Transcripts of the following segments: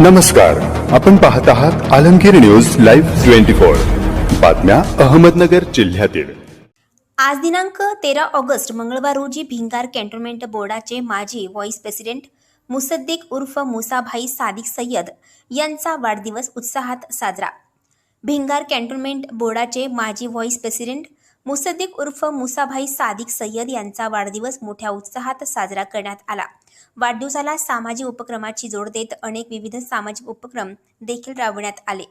नमस्कार. आपण पाहत आहात Alamgir news live twenty four. बातम्या अहमदनगर जिल्ह्यातील. आज दिनांक तेरा ऑगस्ट मंगळवार रोजी भिंगार कॅन्टोन्मेंट बोर्डाचे माजी व्हाईस प्रेसिडेंट मुसद्दीक उर्फ मुसाभाई सादिक सय्यद यांचा वाढदिवस उत्साहात साजरा. भिंगार कॅन्टोन्मेंट बोर्डाचे माजी व्हाईस प्रेसिडेंट मुसद्दीक उर्फ मुसाभाई सादिक सय्यद यांचा वाढदिवस मोठ्या उत्साहात साजरा करण्यात आला. वाढदिवसाला सामाजिक उपक्रमाची जोड देत अनेक विविध सामाजिक उपक्रम देखील राबवण्यात आले.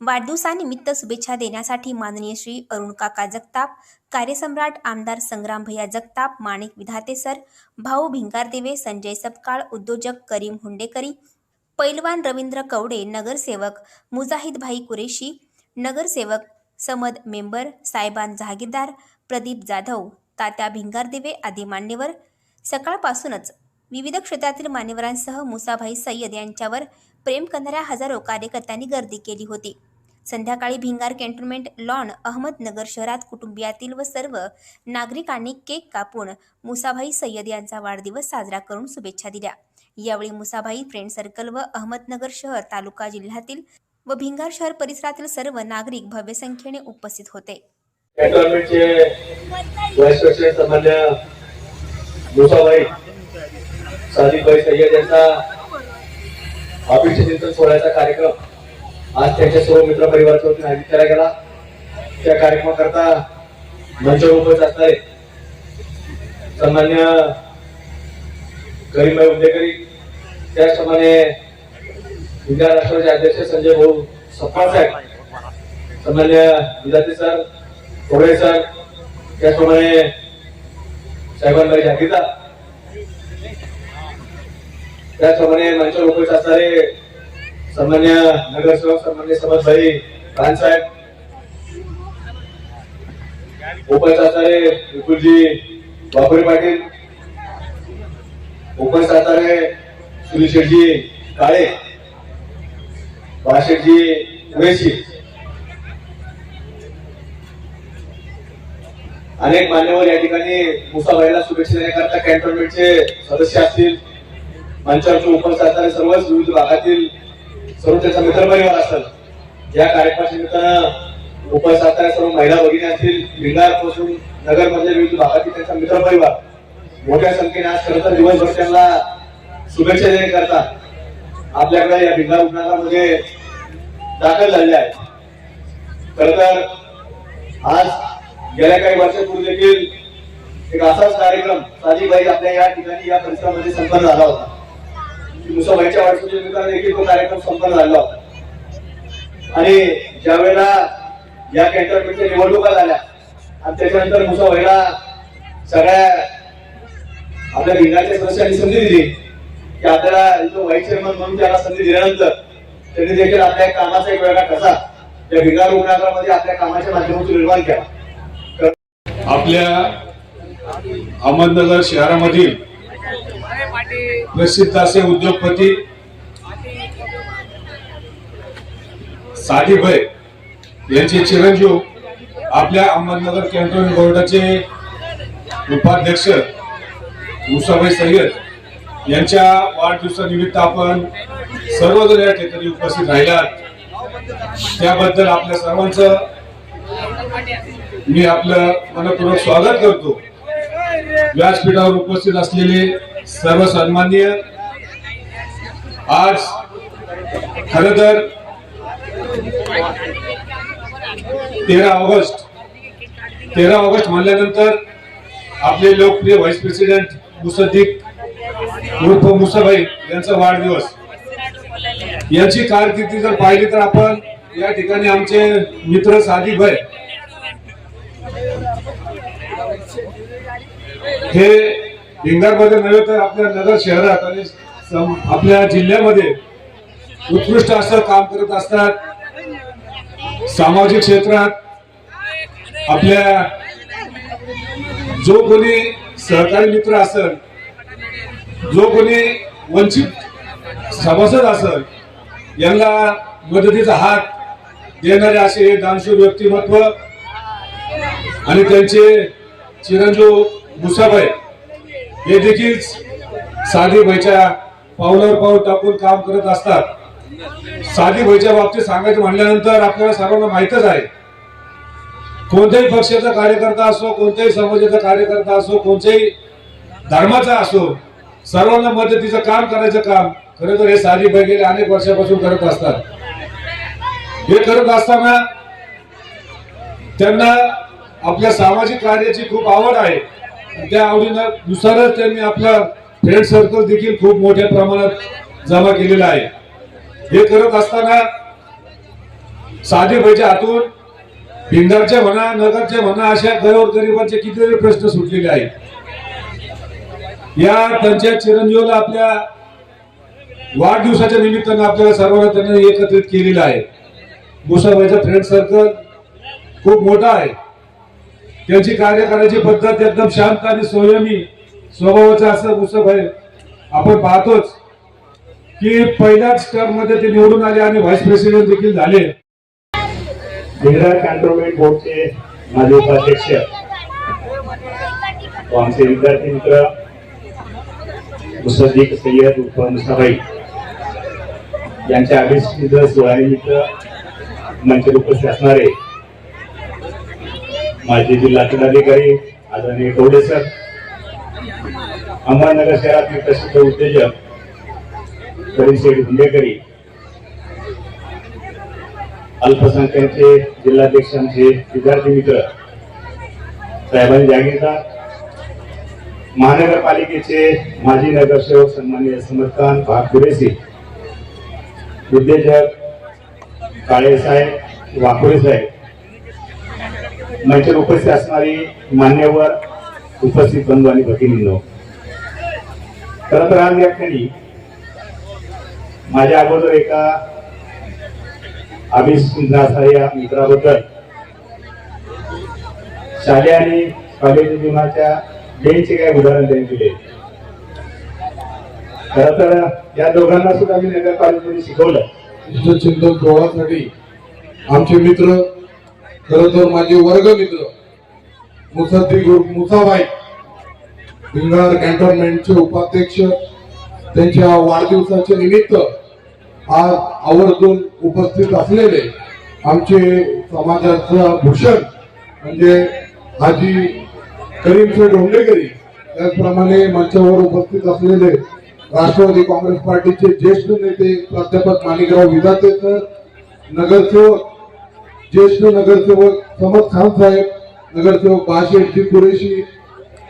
वाढदिवसानिमित्त शुभेच्छा देण्यासाठी माननीय श्री अरुण काका जगताप कार्यसम्राट आमदार संग्राम भैया जगताप माणिक विधाते सर भाऊ भिंगारदेवे संजय सपकाळ उद्योजक करीम हुंडेकरी पैलवान रवींद्र कवडे नगरसेवक मुजाहिदभाई कुरेशी नगरसेवक समद मेंबर साहेबान जहागीरदार प्रदीप जाधव तात्या भिंगारदिवे आदी मान्यवर. सकाळपासूनच विविध क्षेत्रातील मान्यवरांसह मुसाभाई सय्यद यांच्यावर प्रेम करणाऱ्या हजारो कार्यकर्त्यांनी गर्दी केली होती. संध्याकाळी भिंगार कॅन्टोन्मेंट लॉन अहमदनगर शहरात कुटुंबियातील व सर्व नागरिकांनी केक कापून मुसाभाई सय्यद यांचा वाढदिवस साजरा करून शुभेच्छा दिल्या. यावेळी मुसाभाई फ्रेंड सर्कल व अहमदनगर शहर तालुका जिल्ह्यातील व भिंगार शहर परिसरातील सर्व नागरिक भव्य संख्येने उपस्थित होते. सामान्य अभिषेक सोहळ्याचा कार्यक्रम आज त्यांच्या सर्व मित्र परिवाराच्या वतीने आयोजित केला गेला. त्या कार्यक्रमाकरता मंचावर उपस्थित असणारे सन्मान्य करीमभाई उद्देकरी त्याचप्रमाणे इंडिया राष्ट्राचे अध्यक्ष संजय भाऊ सप्पा साहेब सन्मान्य विद्यार्थी सर कोळे सर त्याचप्रमाणे साहेबांबाई जागीरदार त्याचप्रमाणे मंच उपस्थित असणारे सन्मान्य नगरसेवक सन्मान्य समजभाई साहेब उपस्थित असणारे विपुलजी बापुरी पाटील उपस्थित असणारे सुनील शेठजी काळे भाषेची वेशी अनेक मान्यवर या ठिकाणी मुसाबाईला शुभेच्छा देण्याकरता कॅन्टोन्मेंटचे सदस्य असतील. मंचावरचे उपस्थित असणारे सर्वच विविध भागातील सर्व त्याचा मित्रपरिवार असेल या कार्यक्रमाच्या निमित्तानं उपस्थित असणाऱ्या सर्व महिला भगिनी असतील भिंगारपासून विविध भागातील त्यांचा मित्रपरिवार मोठ्या संख्येने आज खरं तर दिवसभर त्यांना शुभेच्छा देण्याकरता आपल्याकडे या भिंगार रुग्णालयामध्ये दाखल झाले आहेत. खर तर आज गेल्या काही वर्षापूर्वी देखील एक असाच कार्यक्रम साजीबाई आपल्या या ठिकाणी या परिसरामध्ये संपन्न झाला होता. मुसाबाईच्या वाढदिवसाच्या निमित्ताने देखील तो कार्यक्रम संपन्न झाला होता. आणि ज्या वेळेला या कॅन्टोन्मेंटच्या निवडणुका झाल्या आणि त्याच्यानंतर मुसाबाईला सगळ्या आपल्या भिंगाच्या सदस्यांनी संधी दिली की आपल्याला व्हाईस चेअरमन म्हणून त्याला संधी दिल्यानंतर त्यांनी देखील आपल्या कामाचा एक वेगळा कसा या भिगार रुग्णालयामध्ये आपल्या कामाच्या माध्यमातून निर्माण केला. आपल्या अहमदनगर शहरामधील प्रसिद्ध असे उद्योगपती सादिभाई यांचे चिरंजीव आपल्या अहमदनगर कॅन्टोन्मेंट बोर्डाचे उपाध्यक्ष मुसाभाई सय्यद यांच्या वाढदिवसानिमित्त आपण सर्वजण या ठिकाणी उपस्थित राहिलात. त्याबद्दल आपल्या सर्वांचं मी आपलं मनपूर्वक स्वागत करतो. व्यासपीठावर उपस्थित असलेले सर्व सन्मान्य. आज खर तर तेरा ऑगस्ट तेरा ऑगस्ट म्हणल्यानंतर आपले लोकप्रिय व्हाईस प्रेसिडेंट मुसद्दीक उर्फ मुसाभाई यांचा वाढदिवस. यांची कारकिर्दी जर पाहिली तर आपण या ठिकाणी आमचे मित्र सादिक भाई. हे भिंगारमध्ये नव्हे तर आपल्या नगर शहरात आणि आपल्या जिल्ह्यामध्ये उत्कृष्ट असं काम करत असतात. सामाजिक क्षेत्रात आपल्या जो कोणी सहकारी मित्र असेल जो कोणी वंचित सभासद असल यांना मदतीचा हात देणारे असे हे दानशूर व्यक्तिमत्व आणि त्यांचे चिरंजीव मुसाबाई हे देखील साधी भाईच्या पावलावर पाऊल टाकून काम करत असतात. साधी भाईच्या बाबतीत सांगायचं म्हणल्यानंतर आपल्याला सर्वांना माहीतच आहे. कोणत्याही पक्षाचा कार्यकर्ता असो कोणत्याही समाजाचा कार्यकर्ता असो कोणत्याही धर्माचा असो सर्वांना मदतीचं काम करायचं काम. खरं तर हे साधी भाई गेले अनेक वर्षापासून करत असतात. हे करत असताना त्यांना आपल्या सामाजिक कार्याची खूप आवड आहे. त्या आवडीनं नुसारच त्यांनी आपला फ्रेंड सर्कल देखील खूप मोठ्या प्रमाणात जमा केलेला आहे. हे करत असताना साधे भाईच्या हातून भिंगारचे म्हणा नगरचे म्हणा अशा गरीबांचे कितीतरी प्रश्न सुटलेले आहेत. या त्यांच्या चिरंजीवाला आपल्या वाढदिवसाच्या निमित्तानं आपल्याला सर्वांना त्यांनी एकत्रित केलेलं आहे. मुसाबाईचा फ्रेंड सर्कल खूप मोठा आहे. त्यांची कार्य करायची पद्धत एकदम शांत आणि संयमी स्वभावाचं असं मुसाबाई आपण पाहतोच की पहिल्याच टर्ममध्ये ते निवडून आले आणि व्हाईस प्रेसिडेंट देखील झाले. जिल्हा कॅन्टोन्मेंट बोर्डचे माझे उपाध्यक्ष आमचे विद्यार्थी मित्र मुसद्दीक सय्यद उर्फ मुसाबाई यांच्या अभिष्ट सोहळ्यानिमित्त मंचर उपस्थित असणारे माजी जिल्हा जिल्हाधिकारी आदरणीय कवडे सर अहमदनगर शहरातील प्रसिद्ध उद्योजक परिसेठ हुंडेकरी अल्पसंख्याचे जिल्हाध्यक्षांचे विद्यार्थी मित्र साहेबांनी जागीरदार महानगरपालिकेचे माजी नगरसेवक सन्मान्य समर्थान भाग पुरेसी उद्योजक काळे साहेब साहेब मंचावर उपस्थित असणारी मान्यवर उपस्थित बंधू आणि भगिनींनो खरं तर आज या ठिकाणी माझ्या अगोदर एका अभिष्णाचा या मित्राबद्दल शालेय आणि कॉलेज जीवनाच्या बेंचचे काय उदाहरण त्यांनी दिले खर तर या दोघांना सुद्धा मी नगर कॉलेजमध्ये शिकवलं विश्व चिंतन सोहळ्यासाठी आमचे मित्र खर तर माझे वर्ग मित्र मुसद्दी मुसाबाई भिंगार कॅन्टोनमेंटचे उपाध्यक्ष त्यांच्या वाढदिवसाचे निमित्त आज आवर्जून उपस्थित असलेले आमचे समाजाचा भूषण म्हणजे हाजी करीमचे डोंगरेकरी त्याचप्रमाणे मंचावर उपस्थित असलेले राष्ट्रवादी काँग्रेस पार्टीचे ज्येष्ठ नेते प्राध्यापक माणिकराव विधाते सर नगरसेवक ज्येष्ठ नगरसेवक समद खान साहेब नगरसेवक बाशेटजी कुरेशी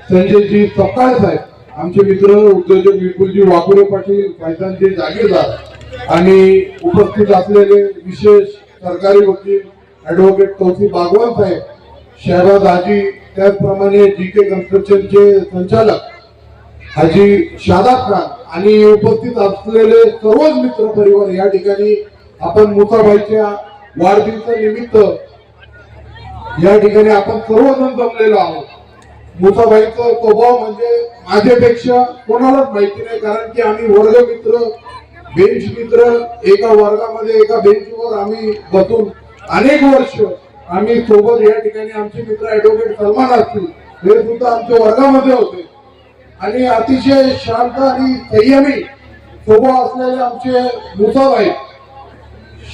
संजयजी सकाळ साहेब आमचे मित्र उद्योजक विपुलजी वाकुरे पाटील फैजानजी जागीरदार आणि उपस्थित असलेले विशेष सरकारी वकील ऍडव्होकेट कौशिक बागवान साहेब शहराज आजी त्याचप्रमाणे जी के कन्स्ट्रक्शनचे संचालक हाजी शादाब खान आणि उपस्थित असलेले सर्वच मित्र परिवार या ठिकाणी आपण मुसाबाईच्या वाढदिवसानिमित्त या ठिकाणी आपण सर्वजण जमलेलो आहोत. मुसाबाईचा स्वभाव म्हणजे माझ्यापेक्षा कोणालाच माहिती नाही कारण की आम्ही वर्ग मित्र बेंच मित्र एका वर्गामध्ये एका बेंचवर आम्ही बसून अनेक वर्ष आम्ही सोबत या ठिकाणी आमचे मित्र ऍडव्होकेट सलमान असतील हे सुद्धा आमच्या वर्गामध्ये होते. आणि अतिशय शांत आणि संयमी स्वभाव असलेले आमचे मुसाबाई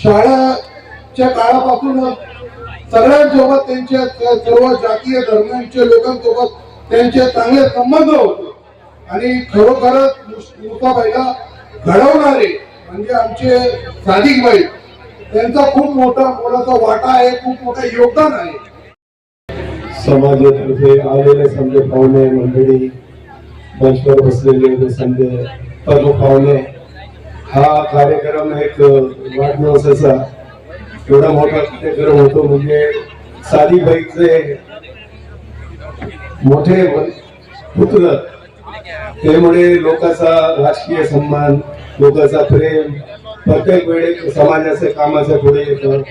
शाळाच्या काळापासून सगळ्यांसोबत त्यांच्या सर्व जातीय धर्मांच्या लोकांसोबत त्यांचे चांगले संबंध होते. आणि खरोखरच मुसाबाईला घडवणारे म्हणजे आमचे सादिक बाई त्यांचा खूप मोठा मोलाचा वाटा आहे खूप मोठं योगदान आहे. समाजातर्फे आलेले समजे पाहुणे मंडळी मंचवर बसलेले समजे सर्व पाहुणे हा कार्यक्रम एक वाढदिवसाचा एवढा मोठा कार्यक्रम होतो. म्हणजे साधीबाईचे मोठे पुत्र त्यामुळे लोकांचा राजकीय सन्मान लोकांचा प्रेम प्रत्येक वेळेत समाजाच्या कामाच्या पुढे येतं.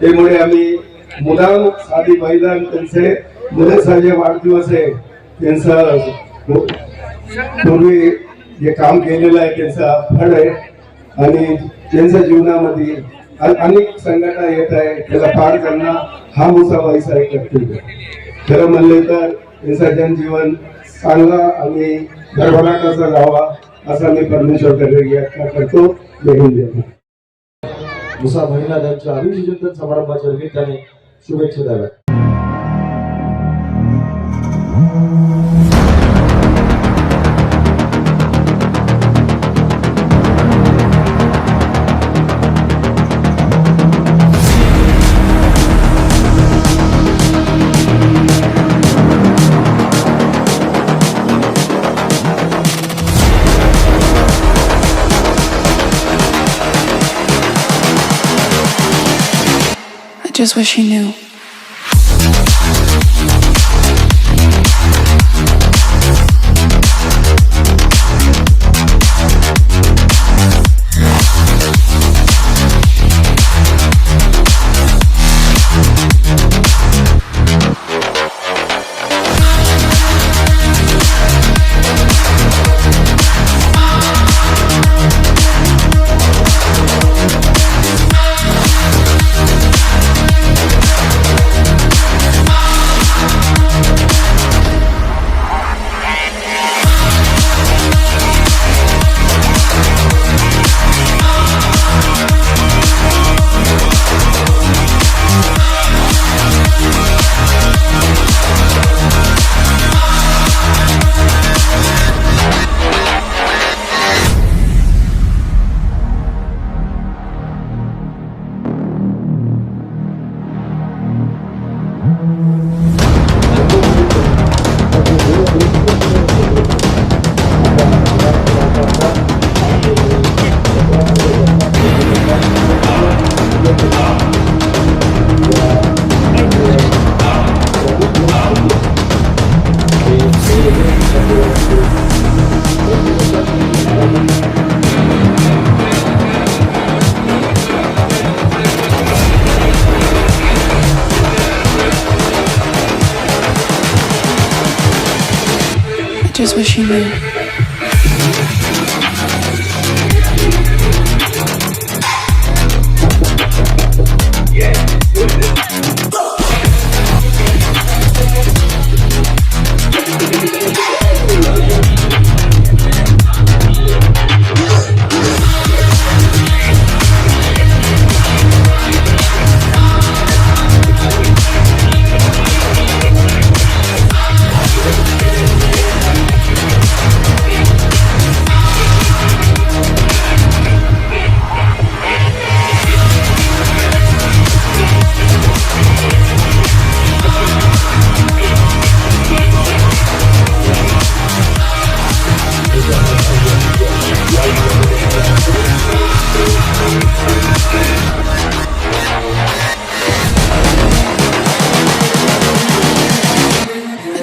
त्यामुळे आम्ही मुलां साधी महिला त्यांचे मुलाचे वाढदिवस आहे. त्यांचा पूर्वी जे काम केलेलं आहे त्यांचा फळ आहे. आणि त्यांच्या जीवनामध्ये अनेक संघटना येत आहे. त्याला पार करणं हा मुसाबाईचा एक कर्तव्य खरं म्हणले तर त्यांचा जनजीवन चांगला आणि भरभराटाचा जावा असा मी परमेश्वर करतो. भेटून महिला त्यांच्या अभिषेचन समारंभाच्या निमित्ताने शुभेच्छा द्याव्या just wish he knew. Yeah.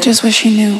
just wish he knew.